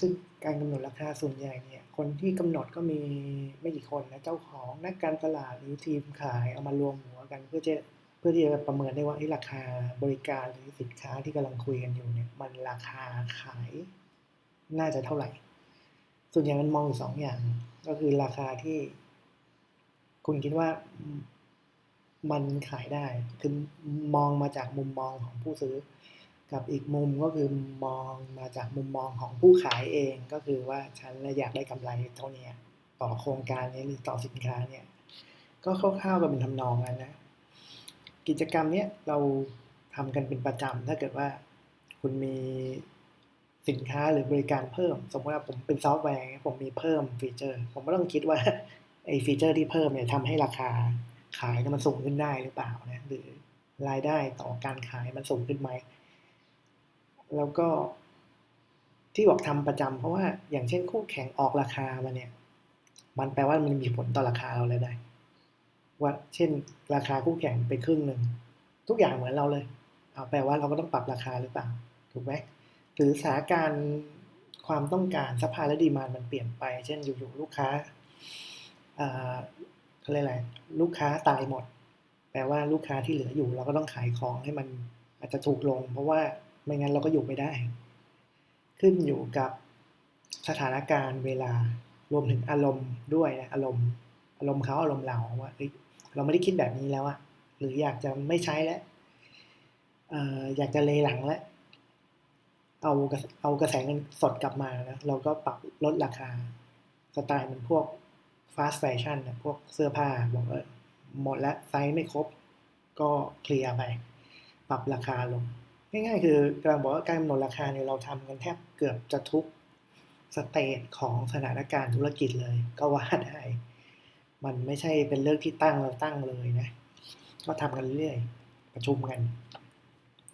ซึ่งการกำหนดราคาส่วนใหญ่เนี่ย คนที่กำหนดก็มีไม่กี่คนนะเจ้าของนักการตลาดหรือทีมขายเอามารวมหัวกัน เพื่อจะเพื่อที่จะประเมินได้ว่าราคาบริการหรือสินค้าที่กำลังคุยกันอยู่เนี่ย มันราคาขายน่าจะเท่าไหร่ ส่วนใหญ่มันมองอยู่สองอย่าง ก็คือราคาที่คุณคิดว่ามันขายได้ คือมองมาจากมุมมองของผู้ซื้อ กับอีกมุมก็คือมองมาจากมุมมองของผู้ขายเองก็คือว่าฉันอยากได้กำไรเท่านี้ต่อโครงการนี้หรือต่อสินค้าเนี่ย ก็คร่าวๆก็เป็นทำนองนั้นนะ กิจกรรมเนี้ยเราทำกันเป็นประจำถ้าเกิดว่าคุณมีสินค้าหรือบริการเพิ่ม สมมติว่าผมเป็นซอฟต์แวร์ผมมีเพิ่มฟีเจอร์ ผมก็ต้องคิดว่าไอ้ฟีเจอร์ที่เพิ่มเนี่ยทำให้ราคาขายมันสูงขึ้นได้หรือเปล่านะหรือรายได้ต่อการขายมันสูงขึ้นไหม แล้วก็ที่บอกทำประจำเพราะว่าอย่างเช่นคู่แข่งออกราคามาเนี่ย มันแปลว่ามันมีผลต่อราคาเราเลยได้ ว่าเช่น ราคาคู่แข่งเป็นครึ่งหนึ่งทุกอย่างเหมือนเราเลย เอาแปลว่าเราก็ต้องปรับราคาหรือเปล่า ถูกไหมหรือสถานการณ์ความต้องการสภาและดีมานมันเปลี่ยนไป เช่นอยู่ๆลูกค้าเขาเรียกอะไรลูกค้าตายหมด แปลว่าลูกค้าที่เหลืออยู่ เราก็ต้องขายของให้มันอาจจะถูกลง เพราะว่า ไม่งั้นเราก็อยู่ไม่ได้ ขึ้นอยู่กับสถานการณ์เวลารวมถึงอารมณ์ด้วยนะอารมณ์ อารมณ์เขาอารมณ์เราว่าเราไม่ได้คิดแบบนี้แล้วอะหรืออยากจะไม่ใช้แล้วอยากจะเลหลังแล้วเอาเอากระแสเงินสดกลับมานะเราก็ปรับลดราคา สไตล์มันพวกฟาสต์แฟชั่นนะพวกเสื้อผ้าบอกว่าหมดแล้วไซส์ไม่ครบ ก็เคลียร์ไป ปรับราคาลง ง่ายๆคือกำลังบอกว่าการกำหนดราคาเนี่ยเราทำกันแทบเกือบจะทุกสเตจของสถานการณ์ธุรกิจเลย ก็ว่าได้มันไม่ใช่เป็นเรื่องที่ตั้งเราตั้งเลยนะ ก็ทำกันเรื่อยประชุมกัน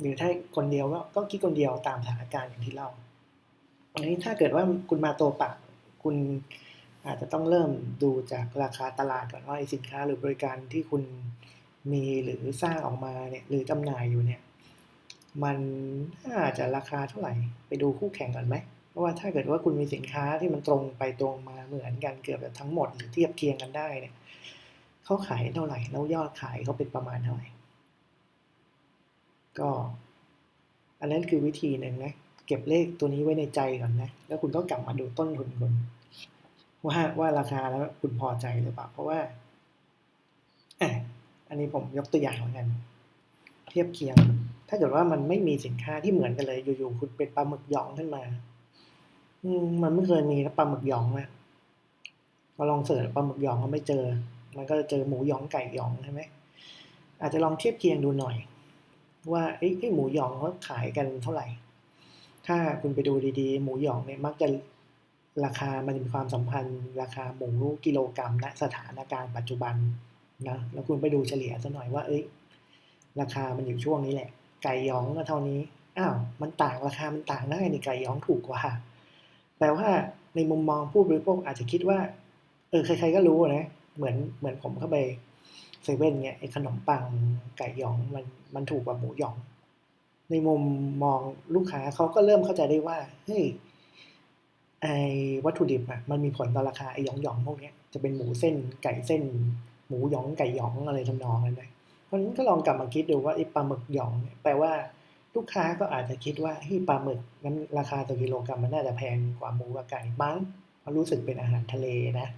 หรือถ้าคนเดียวก็ก็คิดคนเดียวตามสถานการณ์อย่างที่เล่าอันนี้ถ้าเกิดว่าคุณมาโตปากคุณอาจจะต้องเริ่มดูจากราคาตลาดก่อนว่าสินค้าหรือบริการที่คุณมีหรือสร้างออกมาเนี่ยหรือจำหน่ายอยู่เนี่ย มันน่าจะราคาเท่าไหร่ ไปดูคู่แข่งกันไหมเพราะว่าถ้าเกิดว่าคุณมีสินค้าที่มันตรงไปตรงมาเหมือนกันเกือบจะทั้งหมดหรือเทียบเคียงกันได้เนี่ยเขาขายเท่าไหร่แล้วยอดขายเขาเป็นประมาณเท่าไหร่ ก็ อันนั้นคือวิธีหนึ่งนะเก็บเลขตัวนี้ไว้ในใจก่อนนะ แล้วคุณก็กลับมาดูต้นทุนคุณว่าว่าราคาแล้วคุณพอใจหรือเปล่า เพราะว่าอะอันนี้ผมยกตัวอย่างเหมือนกัน เทียบเคียง ถ้าเกิดว่ามันไม่มีสินค้าที่เหมือนกันเลย อยู่ๆคุณเป็นปลาหมึกหยองขึ้นมา อืมมันไม่เคยมีนะปลาหมึกหยองนะมาลองเสิร์ชปลาหมึกหยองก็ไม่เจอ มันก็จะเจอหมูหยองไก่หยองใช่ไหมอาจจะลองเทียบเคียงดูหน่อย ว่าไอ้หมูหยองเขาขายกันเท่าไหร่ ถ้าคุณไปดูดีๆ หมูหยองเนี่ยมักจะราคามันมีความสัมพันธ์ ราคาหมูกิโลกรัมณสถานการณ์ปัจจุบันนะแล้วคุณไปดูเฉลี่ยซะหน่อยว่า เอ้ย ราคามันอยู่ช่วงนี้แหละ ไก่ย้องก็เท่านี้ อ้าว มันต่างราคา มันต่างได้นี่ไก่ย้องถูกกว่า แปลว่าในมุมมองผู้บริโภคอาจจะคิดว่า เออ ใครๆก็รู้นะ เหมือน เหมือนผมเข้าไปเซเว่นเนี่ยไอ้ขนมปังไก่ย้องมัน มันถูกกว่าหมูย้อง ในมุมมองลูกค้าเขาก็เริ่มเข้าใจได้ว่า เฮ้ย ไอ้วัตถุดิบอะมันมีผลต่อราคาไอ้ย้องย้องพวกนี้จะเป็นหมูเส้น ไก่เส้น หมูย้องไก่ย้องอะไรทำนองนั้นนะ ราะนั้นก็ลองกลับมาคิดดูว่าไอ้ปลาหมึกหยองเนี่ยแปลว่าลูกค้าก็อาจจะคิดว่าที่ปลาหมึกนั้นราคาต่อกิโลกรัมมันน่าจะแพงกว่าหมูกับไก่บ้างเพราะรู้สึกเป็นอาหารทะเลนะ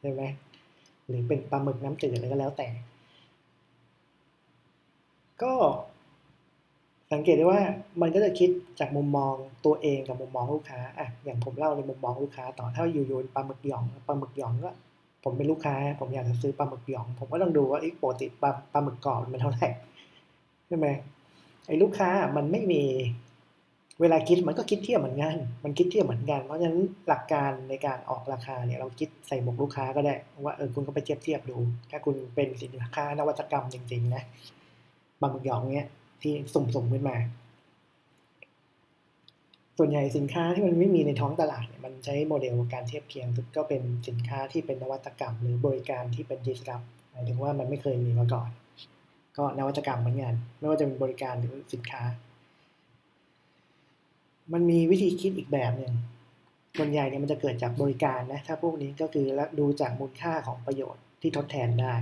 ใช่ไหมหรือเป็นปลาหมึกน้ำจืดอะไรก็แล้วแต่ ก็สังเกตได้ว่ามันก็จะคิดจากมุมมองตัวเองกับมุมมองลูกค้าอะอย่างผมเล่าในมุมมองลูกค้าต่อถ้าอยู่ๆปลาหมึกหยองปลาหมึกหยองก็ ผมเป็นลูกค้า ผมอยากจะซื้อปลาหมึกหยอง ผมก็ต้องดูว่าไอ้ปกติปลาปลาหมึกกรอบมันเท่าไหร่ใช่ไหมไอ้ลูกค้ามันไม่มีเวลาคิดมันก็คิดเทียบเหมือนกัน มันคิดเทียบเหมือนกัน เพราะฉะนั้นหลักการในการออกราคาเนี่ยเราคิดใส่หมกลูกค้าก็ได้ ว่าเออคุณก็ไปเทียบเทียบดู ถ้าคุณเป็นสินค้านวัตกรรมจริงๆนะปลาหมึกหยองเนี้ยที่สุ่มๆขึ้นมา ส่วนใหญ่สินค้าที่มันไม่มีในท้องตลาดเนี่ยมันใช้โมเดลการเทียบเคียงก็เป็นสินค้าที่เป็นนวัตกรรม หรือบริการที่เป็นดิสรับหมายถึงว่ามันไม่เคยมีมาก่อน ก็นวัตกรรมเหมือนกันไม่ว่าจะเป็นบริการหรือสินค้า มันมีวิธีคิดอีกแบบหนึ่งส่วนใหญ่เนี่ยมันจะเกิดจากบริการนะถ้าพวกนี้ก็คือดูจากมูลค่าของประโยชน์ที่ทดแทนได้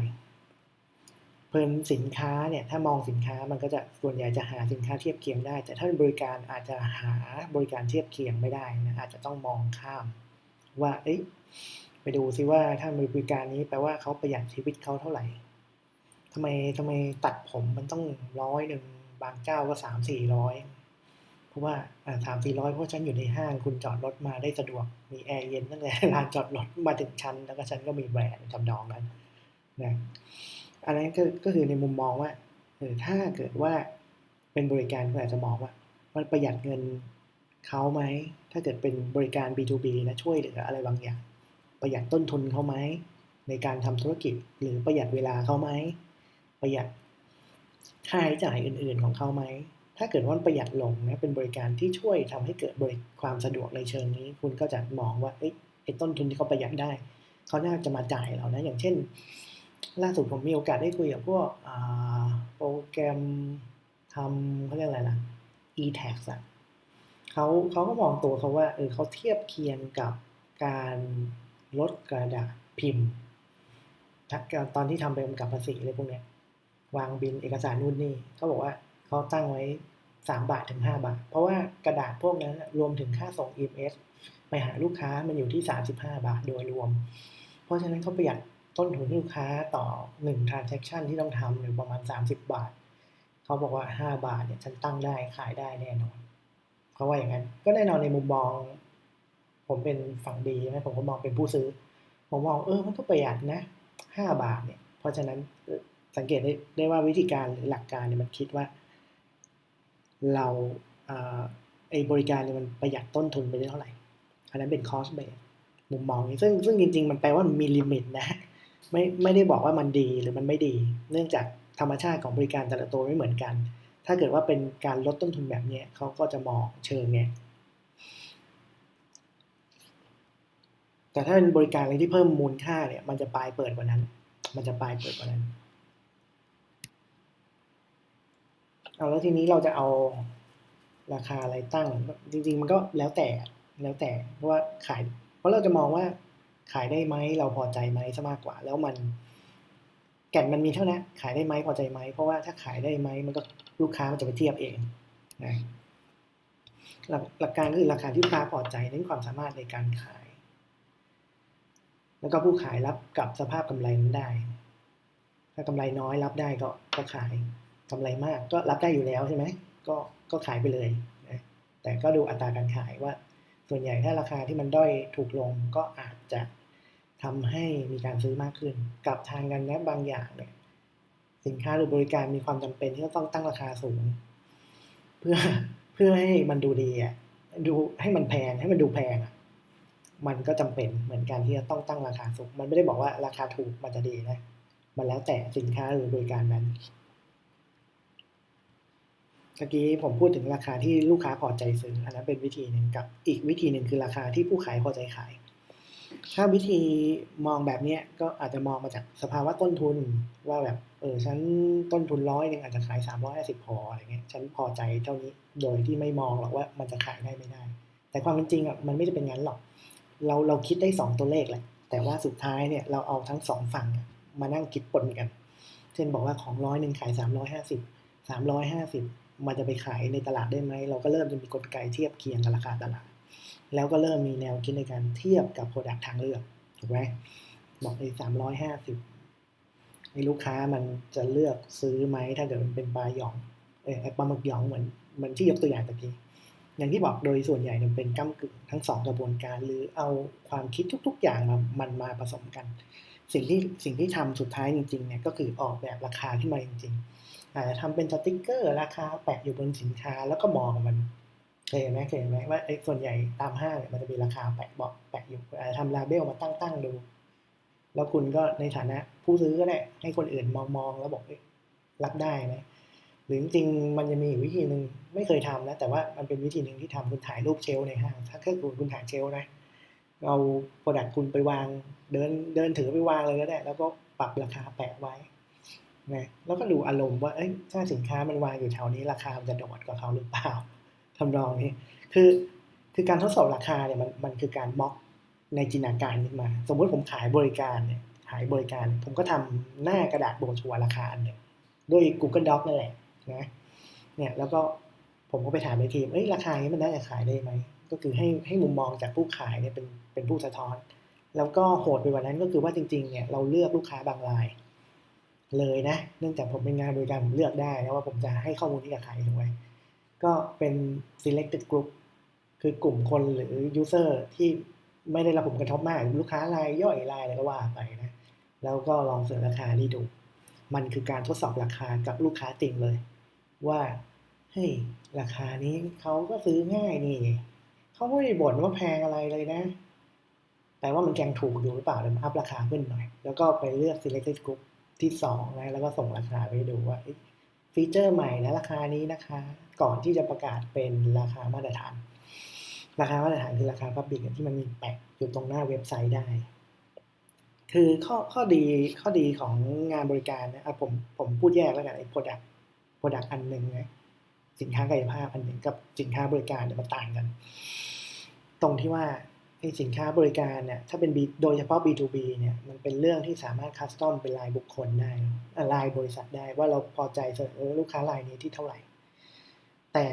เพิ่มสินค้าเนี่ยถ้ามองสินค้ามันก็จะส่วนใหญ่จะหาสินค้าเทียบเคียงได้ แต่ถ้าเป็นบริการอาจจะหาบริการเทียบเคียงไม่ได้นะอาจจะต้องมองข้าม ว่าเอ๊ะไปดูซิว่าถ้ามีบริการนี้แปลว่าเขาประหยัดชีวิตเขาเท่าไหร่ทำไมทำไมตัดผมมันต้องร้อยหนึ่งบางเจ้าก็สามสี่ร้อยเพราะว่าสามสี่ร้อยเพราะฉันอยู่ในห้างคุณจอดรถมาได้สะดวกมีแอร์เย็นตั้งแต่ลานจอดรถมาถึงชั้น แล้วก็ฉันก็มีแบรนด์จำดองนั้นนะ อันนั้นก็ก็คือในมุมมองว่าเออถ้าเกิดว่าเป็นบริการก็อาจจะมองว่า มันประหยัดเงินเขาไหม ถ้าเกิดเป็นบริการ B2B นะช่วยเหลืออะไรบางอย่าง ประหยัดต้นทุนเขาไหม ในการทำธุรกิจหรือประหยัดเวลาเขาไหม ประหยัดค่าใช้จ่ายอื่น ๆของเขาไหม ถ้าเกิดว่าประหยัดลงนะเป็นบริการที่ช่วยทำให้เกิดบริความสะดวกในเชิงนี้ คุณก็จะมองว่าไอ้ต้นทุนที่เขาประหยัดได้ เขาน่าจะมาจ่ายเรานะ อย่างเช่น ล่าสุดผมมีโอกาสได้คุยกับพวกโปรแกรมทำเขาเรียกอะไรล่ะ e-tax อะเขาเขาก็มองตัวเขาว่าเออเขาเทียบเคียงกับการลดกระดาษพิมพ์ตอนที่ทำใบกำกับภาษีอะไรพวกเนี้ยวางบินเอกสารนู่นนี่เขาบอกว่าเขาตั้งไว้สามบาทถึงห้าบาท เพราะว่ากระดาษพวกนั้นรวมถึงค่าส่ง EMS ไปหาลูกค้ามันอยู่ที่สามสิบห้าบาทโดยรวม เพราะฉะนั้นเขาประหยัด ต้นทุนลูกค้าต่อหนึ่ง transaction ที่ต้องทำอยู่ประมาณสามสิบบาท เขาบอกว่าห้าบาทเนี่ยฉันตั้งได้ขายได้แน่นอนเขาว่าอย่างนั้น ก็แน่นอนในมุมมอง ผมเป็นฝั่งดีนะผมก็มองเป็นผู้ซื้อ ผมมองเออมันก็ประหยัดนะห้าบาทเนี่ย เพราะฉะนั้นสังเกตได้ได้ว่าวิธีการหรือหลักการเนี่ยมันคิดว่า เราไอ้บริการเนี่ยมันประหยัดต้นทุนไปได้เท่าไหร่ อันนั้นเป็นคอสเบสมุมมองนี้ซึ่งซึ่งจริง ๆ มันแปลว่ามันมีลิมิตนะ ไม่ไม่ได้บอกว่ามันดีหรือมันไม่ดี เนื่องจากธรรมชาติของบริการแต่ละตัวไม่เหมือนกัน ถ้าเกิดว่าเป็นการลดต้นทุนแบบนี้เขาก็จะมองเชิงไงแต่ถ้าเป็นบริการอะไรที่เพิ่มมูลค่าเนี่ย มันจะปลายเปิดกว่านั้น มันจะปลายเปิดกว่านั้นเอาแล้วทีนี้เราจะเอาราคาอะไรตั้ง จริง ๆ มันก็แล้วแต่แล้วแต่เพราะว่าขาย เพราะเราจะมองว่า ขายได้ไหมเราพอใจไหมซะมากกว่า แล้วมัน แก่นมันมีเท่านั้นขายได้ไหมพอใจไหมเพราะว่าถ้าขายได้ไหมมันก็ลูกค้ามันจะไปเทียบเองนะหลักหลักการคือราคาที่ลูกค้าพอใจเน้นความสามารถในการขาย แล้วก็ผู้ขายรับกับสภาพกำไรนั้นได้ ถ้ากำไรน้อยรับได้ก็ก็ขายกำไรมากก็รับได้อยู่แล้วใช่ไหมก็ก็ขายไปเลยนะแต่ก็ดูอัตราการขายว่า ส่วนใหญ่ถ้าราคาที่มันด้อยถูกลงก็อาจจะ ทำให้มีการซื้อมากขึ้นกับทางกันนะบางอย่างเนี่ยสินค้าหรือบริการมีความจำเป็นที่ต้องตั้งราคาสูง เพื่อเพื่อให้มันดูดีอะดูให้มันแพงให้มันดูแพงอะมันก็จำเป็นเหมือนกันที่จะต้องตั้งราคาสูง มันไม่ได้บอกว่าราคาถูกมันจะดีนะ มันแล้วแต่สินค้าหรือบริการนั้นเมื่อกี้ผมพูดถึงราคาที่ลูกค้าพอใจซื้ออันนั้นเป็นวิธีหนึ่งกับอีกวิธีหนึ่งคือราคาที่ผู้ขายพอใจขาย ถ้าวิธีมองแบบนี้ก็อาจจะมองมาจากสภาวะต้นทุนว่าแบบเออฉันต้นทุนร้อยหนึ่งอาจจะขายสามร้อยห้าสิบพออะไรเงี้ยฉันพอใจเท่านี้โดยที่ไม่มองหรอกว่ามันจะขายได้ไม่ได้ แต่ความเป็นจริงอะมันไม่ได้เป็นงั้นหรอก เราเราคิดได้สองตัวเลขแหละแต่ว่าสุดท้ายเนี่ยเราเอาทั้งสองฝั่งมานั่งคิดปนกัน เช่นบอกว่าของร้อยหนึ่งขายสามร้อยห้าสิบสามร้อยห้าสิบมันจะไปขายในตลาดได้ไหมเราก็เริ่มจะมีกลไกเทียบเคียงกับราคาตลาด แล้วก็เริ่มมีแนวคิดในการเทียบกับโปรดักทางเลือกถูกไหมบอกไอ้สามร้อยห้าสิบไอ้ลูกค้ามันจะเลือกซื้อไหมถ้าเกิดมันเป็นปลาหยองเออปลาหมึกหยองเหมือนเหมือนที่ยกตัวอย่างตะกี้อย่างที่บอกโดยส่วนใหญ่มันเป็นก้ากึ่งทั้งสองกระบวนการ หรือเอาความคิดทุก ๆ อย่างมามันมาผสมกัน สิ่งที่สิ่งที่ทำสุดท้ายจริงๆเนี่ยก็คือออกแบบราคาขึ้นมาจริงๆอาจจะทำเป็นสติกเกอร์ ราคาแปะอยู่บนสินค้าแล้วก็มองมัน เคยไหมเคยไหมว่าไอ้ส่วนใหญ่ตามห้างเนี่ยมันจะมีราคาแปะบอกแปะอยู่อาจจะทำลาเบลมาตั้งตั้งดู แล้วคุณก็ในฐานะผู้ซื้อก็ได้ให้คนอื่นมองมองแล้วบอกรับได้ไหมหรือจริงมันจะมีวิธีหนึ่งไม่เคยทำนะแต่ว่ามันเป็นวิธีหนึ่งที่ทำคุณถ่ายรูปเชลในห้าง ถ้าแค่คุณคุณถ่ายเชลนะเอาโปรดักต์คุณไปวาง เดินเดินถือไปวางเลยก็ได้ แล้วก็ปรับราคาแปะไว้นะแล้วก็ดูอารมณ์ว่าเอ้ยถ้าสินค้ามันวางอยู่แถวนี้ราคามันจะโดดกว่าเขาหรือเปล่า ทำรองนี้คือคือการทดสอบราคาเนี่ยมันมันคือการม็อกในจินตนาการขึ้นมา สมมติผมขายบริการเนี่ยขายบริการ ผมก็ทำหน้ากระดาษโบชัวราคาเนี่ยด้วย Google Doc นั่นแหละนะเนี่ยแล้วก็ผมก็ไปถามในทีมเอ้ยราคานี้มันน่าจะขายได้ไหมก็คือให้ให้มุมมองจากผู้ขายเนี่ยเป็นเป็นผู้สะท้อน แล้วก็โหดไปกว่านั้นก็คือว่าจริงๆเนี่ยเราเลือกลูกค้าบางราย เลยนะ เนื่องจากผมเป็นงานบริการผมเลือกได้นะว่าผมจะให้ข้อมูลที่กับใครถูกไหม ก็เป็น selected group คือกลุ่มคนหรือ user ที่ไม่ได้รับผลกระทบมาก ลูกค้ารายย่อยรายอะไรก็ว่าไปนะ แล้วก็ลองเสนอราคานี่ดู มันคือการทดสอบราคากับลูกค้าจริงเลย ว่าเฮ้ยราคานี้เขาก็ซื้อง่ายนี่เขาไม่ได้บ่นว่าแพงอะไรเลยนะ แต่ว่ามันยังถูกอยู่หรือเปล่าเลยอัพราคาขึ้นหน่อย แล้วก็ไปเลือก selected group ที่สองนะแล้วก็ส่งราคาไปดูว่า ฟีเจอร์ใหม่นะราคานี้นะคะ ก่อนที่จะประกาศเป็นราคามาตรฐาน ราคามาตรฐานคือราคา Public ที่มันมีแปะอยู่ตรงหน้าเว็บไซต์ได้ คือข้อข้อดีข้อดีของงานบริการนะผมผมพูดแยกแล้วกันไอ้ product product อันหนึ่งนะสินค้ากายภาพอันหนึ่งกับสินค้าบริการเนี่ยมันต่างกัน ตรงที่ว่า สินค้าบริการเนี่ยถ้าเป็น B โดยเฉพาะ B2B เนี่ยมันเป็นเรื่องที่สามารถคัสตอมเป็นรายบุคคลได้รายบริษัทได้ว่าเราพอใจเสนอลูกค้ารายนี้ที่เท่าไหร่ แต่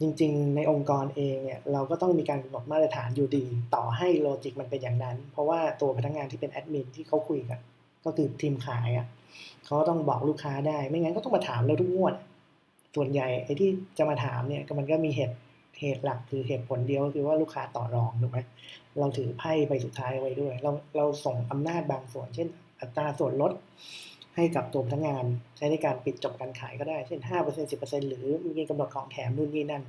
จริงๆ ในองค์กรเองเนี่ยเราก็ต้องมีการกำหนดมาตรฐานอยู่ดี ต่อให้โลจิกมันเป็นอย่างนั้น เพราะว่าตัวพนักงานที่เป็นแอดมินที่เขาคุยกันก็คือทีมขายอะ่ะเขาต้องบอกลูกค้าได้ ไม่งั้นก็ต้องมาถามเราทุกงวด ส่วนใหญ่ไอ้ที่จะมาถามเนี่ยมันก็มีเหตุ เหตุหลักคือเหตุผลเดียวคือว่าลูกค้าต่อรองถูกไหมเราถือไพ่ไปสุดท้ายไว้ด้วย เราเราส่งอำนาจบางส่วน เช่น อัตราส่วนลดให้กับตัวพนักงาน ใช้ในการปิดจบการขายก็ได้ เช่น 5% 10%หรือมีกำหนดของแถมนู่นนี่นั่น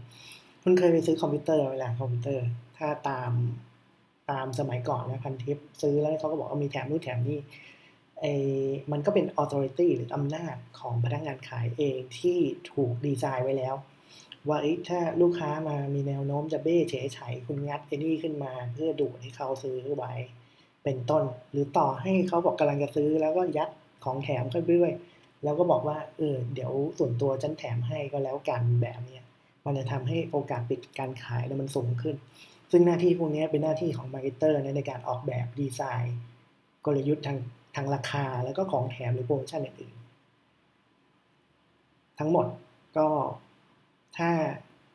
คุณเคยไปซื้อคอมพิวเตอร์เวลาคอมพิวเตอร์ ถ้าตามตามสมัยก่อนนะพันทิปซื้อแล้วเขาก็บอกว่ามีแถมนู่นแถมนี่ไอ้มันก็เป็น authority หรืออำนาจของพนักงานขายเองที่ถูกดีไซน์ไว้แล้ว ว่าถ้าลูกค้ามามีแนวโน้มจะเบ้เฉยไฉคุณงัดไอ้นี่ขึ้นมา เพื่อดูดให้เขาซื้อไว้เป็นต้น หรือต่อให้เขาบอกกำลังจะซื้อแล้วก็ยัดของแถมเข้าไปด้วย แล้วก็บอกว่าเออเดี๋ยวส่วนตัวฉันแถมให้ก็แล้วกันแบบเนี้ยมันจะทำให้โอกาสปิดการขายมันสูงขึ้น ซึ่งหน้าที่พวกนี้เป็นหน้าที่ของมาร์เก็ตเตอร์ในการออกแบบดีไซน์ กลยุทธ์ทางทางราคาแล้วก็ของแถมหรือโปรโมชั่นอื่นๆทั้งหมดก็ ถ้า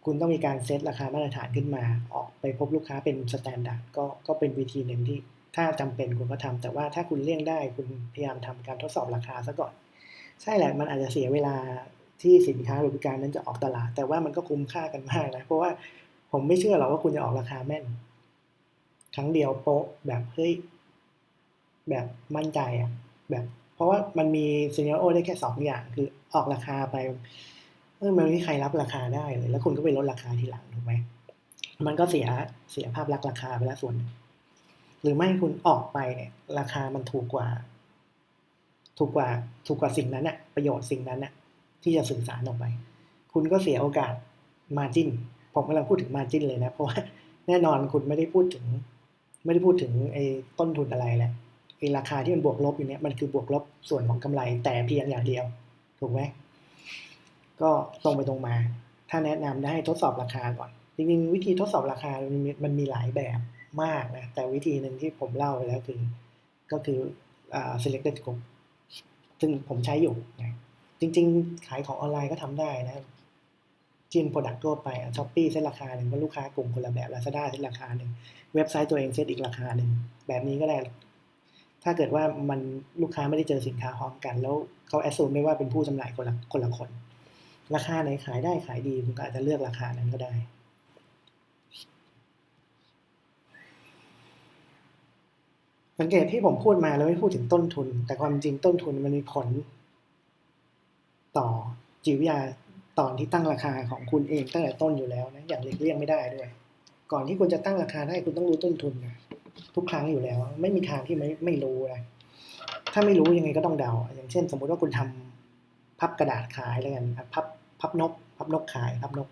คุณต้องมีการเซตราคามาตรฐานขึ้นมา ออกไปพบลูกค้าเป็นสแตนดาร์ดก็ก็เป็นวิธีหนึ่งที่ถ้าจำเป็นคุณก็ทำแต่ว่าถ้าคุณเลี่ยงได้คุณพยายามทำการทดสอบราคาซะก่อน ใช่แหละมันอาจจะเสียเวลาที่สินค้าหรือบริการนั้นจะออกตลาด แต่ว่ามันก็คุ้มค่ากันมากนะเพราะว่าผมไม่เชื่อหรอกว่าคุณจะออกราคาแม่น ครั้งเดียวโป๊ะแบบเฮ้ยแบบมั่นใจอะแบบ เพราะว่ามันมีซีเนโอได้แค่สองอย่าง คือออกราคาไป มันไม่มีใครรับราคาได้เลย แล้วคุณก็ไปลดราคาทีหลังถูกไหมมันก็เสียเสียภาพลักษณ์ราคาไปแล้วส่วนหนึ่งหรือไม่คุณออกไปเนี่ย ราคามันถูกกว่า ถูกกว่าถูกกว่าสิ่งนั้นอะประโยชน์สิ่งนั้นอะที่จะสื่อสารออกไป คุณก็เสียโอกาสมาจินผมกำลังพูดถึงมาจินเลยนะ เพราะว่าแน่นอนคุณไม่ได้พูดถึง ไม่ได้พูดถึงไอ้ต้นทุนอะไรแหละไอ้ราคาที่มันบวกลบอยู่เนี้ยมันคือบวกลบส่วนของกำไรแต่เพียงอย่างเดียว ถูกไหม ก็ตรงไปตรงมา ถ้าแนะนำได้ทดสอบราคาก่อน จริงๆวิธีทดสอบราคามันมีหลายแบบมากนะ แต่วิธีหนึ่งที่ผมเล่าไปแล้วคือ ก็คือ selected group ซึ่งผมใช้อยู่นะจริง ๆ ขายของออนไลน์ก็ทำได้นะจิ้นโปรดักต์ทั่วไปช้อปปี้เซ็ตราคาหนึ่งก็ลูกค้ากลุ่มคนละแบบลาซาด้าเซ็ตราคาหนึ่งเว็บไซต์ตัวเองเซ็ตอีกราคาหนึ่งแบบนี้ก็ได้ ถ้าเกิดว่ามันลูกค้าไม่ได้เจอสินค้าพร้อมกัน แล้วเขาแอสซูมไม่ว่าเป็นผู้จำหน่ายคนละคนละคน ราคาไหนขายได้ขายดีคุณก็อาจจะเลือกราคานั้นก็ได้ สังเกตที่ผมพูดมาแล้วไม่พูดถึงต้นทุน แต่ความจริงต้นทุนมันมีผล ต่อจิตวิทยาตอนที่ตั้งราคาของคุณเองตั้งแต่ต้นอยู่แล้วนะอย่างเลี่ยงไม่ได้ด้วย ก่อนที่คุณจะตั้งราคาได้คุณต้องรู้ต้นทุนนะทุกครั้งอยู่แล้ว ไม่มีทางที่ไม่ไม่รู้นะถ้าไม่รู้ยังไงก็ต้องเดา อย่างเช่น สมมุติว่าคุณทำพับกระดาษขายแล้วกันพับ พับนก พับนกขาย พับนก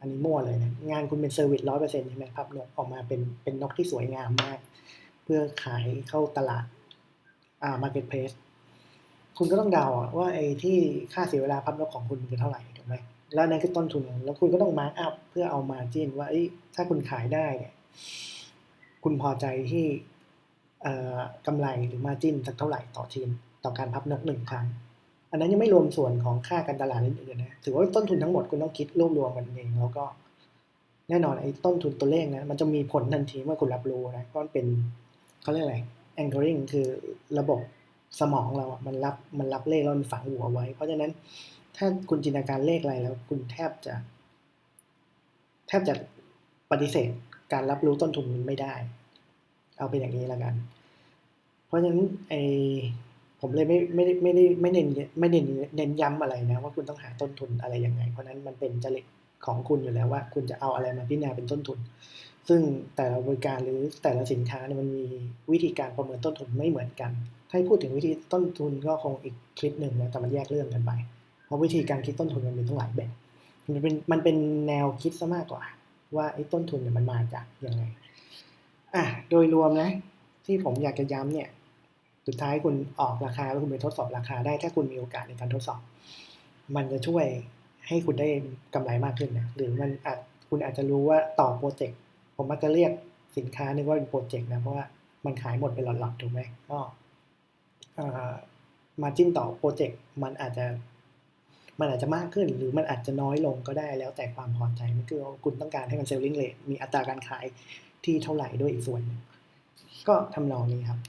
อันนี้มั่วเลยนะ งานคุณเป็นเซอร์วิสร้อยเปอร์เซ็นต์ใช่ไหมพับนกออกมาเป็นเป็นนกที่สวยงามมาก เพื่อขายเข้าตลาดอ่ามาร์เก็ตเพลสคุณก็ต้องเดาว่าไอ้ที่ค่าเสียเวลาพับนกของคุณคือเท่าไหร่ถูกไหมแล้วนั่นคือต้นทุนแล้วคุณก็ต้องมาร์กอัพเพื่อเอามาจิ้นว่าถ้าคุณขายได้เนี่ยคุณพอใจที่กำไรหรือมาจิ้นสักเท่าไหร่ต่อชิ้นต่อการพับนกหนึ่งครั้ง อันนั้นยังไม่รวมส่วนของค่าการตลาดอื่นๆนะถือว่าต้นทุนทั้งหมดคุณต้องคิดรวบรวมกันเองแล้วก็แน่นอนไอ้ต้นทุนตัวเลขนะมันจะมีผลทันทีเมื่อคุณรับรู้นะก็เป็นเขาเรียกอะไร anchoring คือระบบสมองเราอะมันรับมันรับเลขแล้วมันฝังหัวไว้ เพราะฉะนั้นถ้าคุณจินตนาการเลขอะไรแล้ว คุณแทบจะ แทบจะปฏิเสธการรับรู้ต้นทุนมันไม่ได้ เอาเป็นอย่างนี้ล้วกัน เพราะฉะนั้นไอ ผมเลยไม่ไม่ได้ไม่ได้ไม่เน้นไม่เน้นเน้นย้ำอะไรนะว่าคุณต้องหาต้นทุนอะไรยังไง เพราะนั้นมันเป็นจริตของคุณอยู่แล้วว่า คุณจะเอาอะไรมาพิจารณาเป็นต้นทุน ซึ่งแต่ละบริการหรือแต่ละสินค้าเนี่ยมันมีวิธีการประเมินต้นทุนไม่เหมือนกัน ถ้าพูดถึงวิธีต้นทุนก็คงอีกคลิปหนึ่งนะแต่มันแยกเรื่องกันไป เพราะวิธีการคิดต้นทุนมันมีทั้งหลายแบบ มันเป็นมันเป็นแนวคิดซะมากกว่า ว่าไอ้ต้นทุนเนี่ยมันมาจากยังไงอะโดยรวมนะที่ผมอยากจะย้ำเนี่ย สุดท้ายคุณออกราคาแล้วคุณไปทดสอบราคาได้ถ้าคุณมีโอกาสในการทดสอบ มันจะช่วยให้คุณได้กำไรมากขึ้นนะหรือมันอาจคุณอาจจะรู้ว่าต่อโปรเจกต์ผมมักจะเรียกสินค้านึกว่าเป็นโปรเจกต์นะเพราะว่ามันขายหมดเป็นหลอดๆถูกไหมก็มาจิ้นต่อโปรเจกต์มันอาจจะมันอาจจะมากขึ้น หรือมันอาจจะน้อยลงก็ได้แล้วแต่ความพอใจมันคือคุณต้องการให้มันเซลลิงเลทมีอัตราการขายที่เท่าไหร่ด้วยอีกส่วน ก็ทำนองนี้ครับ